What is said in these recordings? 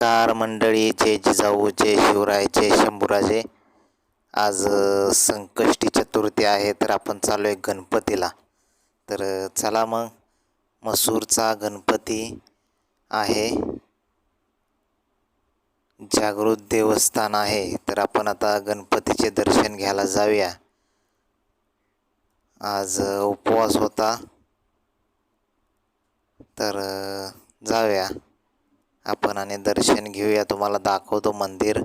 Car मंडळी जय जिजाऊ जय शिवराय जय शंभूराजे. आज संकष्टी चतुर्थी आहे तर आपण चालू आहे गणपतीला. तर चला मग मसूरचा गणपती आहे. जागृत देवस्थान आहे तर आपण आता गणपतीचे दर्शन घ्यायला जाऊया. आज उपवास होता. तर जाऊया. आपण आणि दर्शन घेऊया. तुम्हाला दाखवतो मंदिर.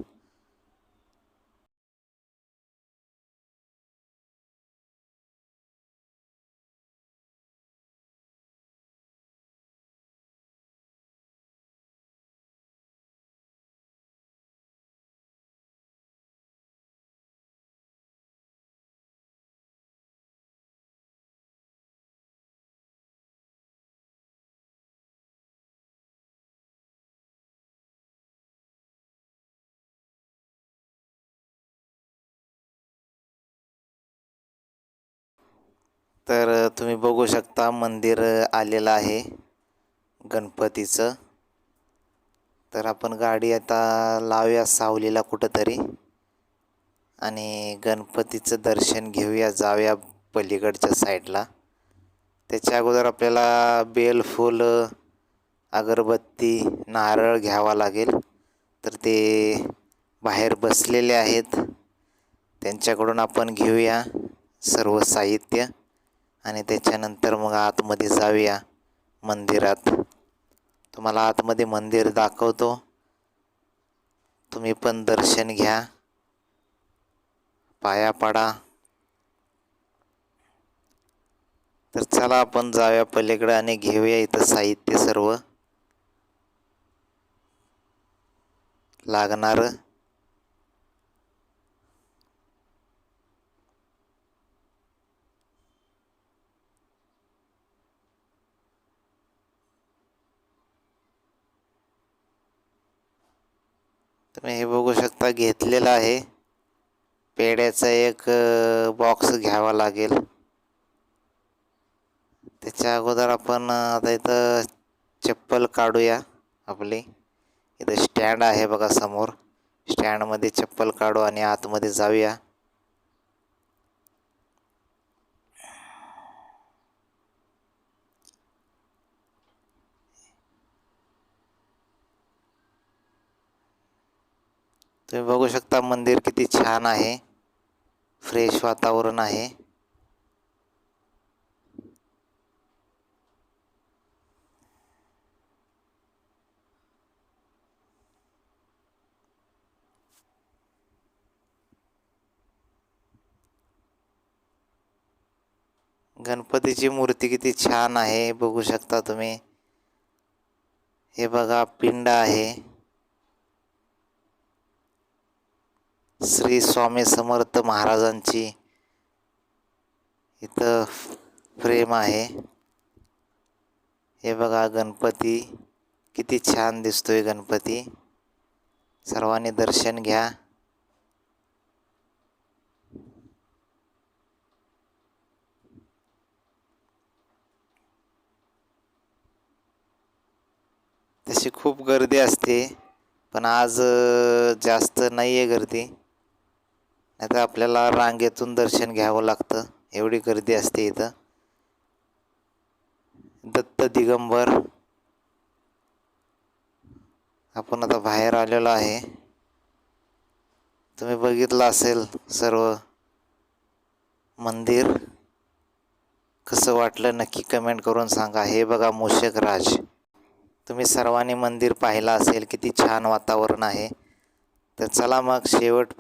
तर तुम्ही बघू शकता मंदिर आलेलं आहे गणपतीचं. तर आपण गाडी आता लावूया सावलीला कुठंतरी आणि गणपतीचं दर्शन घेऊया जाऊया पलीकडच्या साईडला. त्याच्या अगोदर आपल्याला बेल फूल अगरबत्ती नारळ घ्यावा लागेल. तर ते बाहेर बसलेले आहेत. त्यांच्याकडून आपण घेऊया सर्व साहित्य. आणि त्याच्यानंतर मग आतमध्ये जाऊया मंदिरात. तुम्हाला आतमध्ये मंदिर दाखवतो. तुम्ही पण दर्शन घ्या. पाया पाडा. तर चला आपण जाऊया पलीकडे आणि घेऊया इथं साहित्य सर्व. लागणारं. तुम्ही हे बघू शकता घेतलेलं आहे. पेड्याचा एक बॉक्स घ्यावा लागेल. त्याच्या अगोदर आपण आता इथं चप्पल काढूया आपली. इथं स्टँड आहे बघा समोर. स्टँडमध्ये चप्पल काढू आणि आतमध्ये जाऊया. तुम्ही बघू शकता मंदिर किती छान आहे. फ्रेश वातावरण आहे. गणपतीची मूर्ती किती छान आहे बघू शकता तुम्ही. हे बघा पिंड आहे. श्री स्वामी समर्थ महाराजांची इथं फ्रेम आहे. हे बघा गणपती किती छान दिसतोय गणपती. सर्वांनी दर्शन घ्या. तशी खूप गर्दी असते पण आज जास्त नाही आहे गर्दी. आता आपल्याला रांगेतून दर्शन घ्यावं लागतं. एवढी गर्दी असते इथं. दत्त दिगंबर. आपण आता बाहेर आलेलो आहे. तुम्ही बघितलं असेल सर्व मंदिर. कसं वाटलं नक्की कमेंट करून सांगा. हे बघा मूषक राज तुम्ही सर्वांनी मंदिर पाहिलं असेल किती छान वातावरण आहे. तर चला मग शेवट